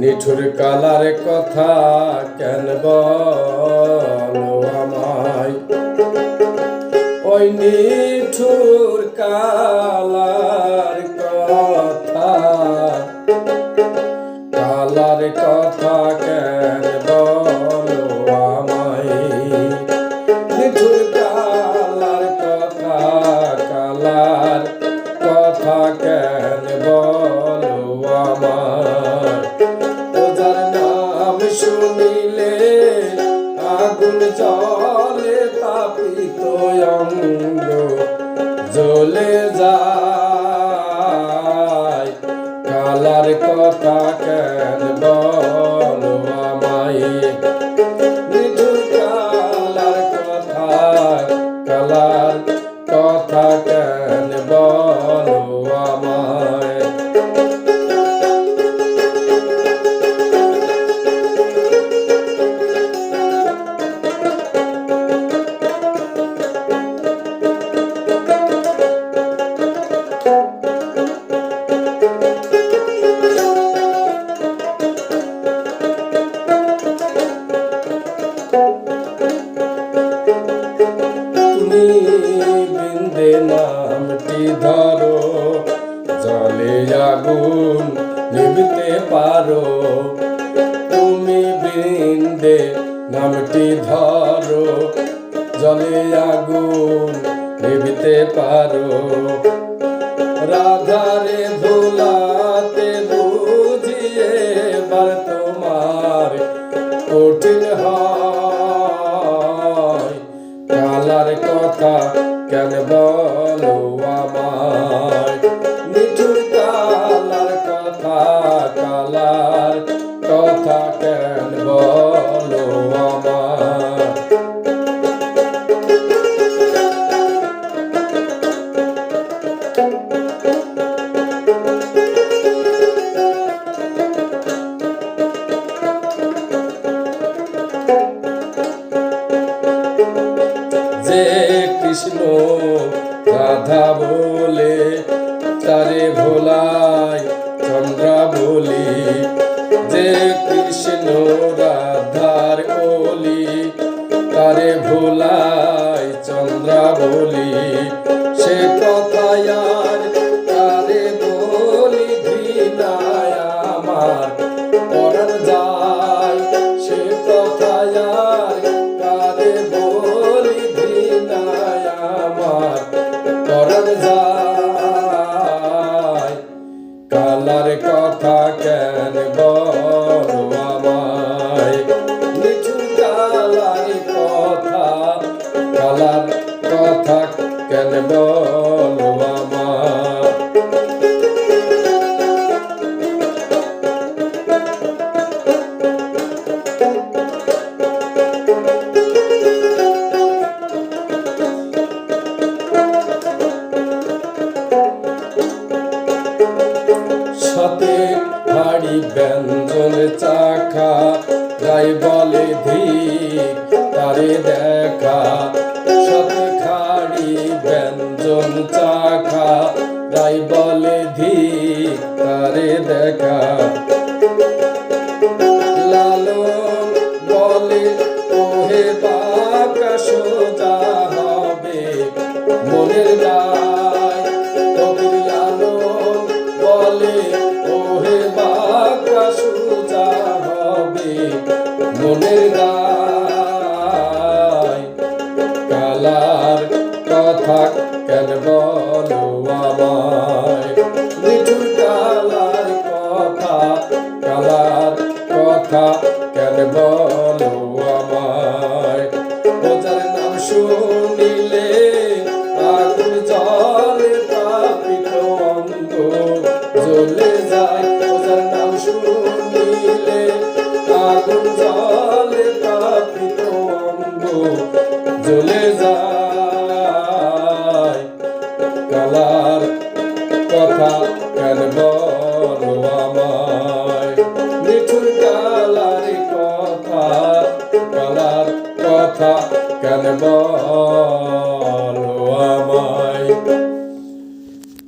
নিঠুর কালার কথা কেন বলো আমায়? ওই নিঠুর কালার কথা কালার কথা কেন বলো আমায়? নিঠুর কালার কথা কালার কথা কেন জলে তাপিত অঙ্গ জ্বলে যায়। কালার কথা কেন বল আমায়? নিঠুর কালার কথা কালার কথা তুমি বিন্দে নামটি ধরো, জলে আগুন নিভিতে পারো। তুমি বৃন্দে নামটি ধরো, জলে আগুন নিভিতে পারো। রাধারে ভোলাতে কথা কেন বলো আমায় নিঠুর কৃষ্ণ রাধা বলে, তারে ভোলাই চন্দ্রা বলি, যে কৃষ্ণ রাধার বলি, তারে ভোলাই চন্দ্রা বলি, সে কথায় যায়। কালার কথা কেন ব্যঞ্জন চাখা গাই বলে ধীর, তারে দেখা। সাথে খাড়ি ব্যঞ্জন চাখা গাই বলে ধীর, তারে দেখা। লালন বলে, ওহে বাঁকা সোজা হবে, মনের গায় বলো আমায়। নিঠুর কালার কথা কালার কথা কেন বলো আমায়? ওজার নাম শুনিলে আগুন জলে তাপিত অঙ্গ জ্বলে যায়। ওজার নাম শুনিলে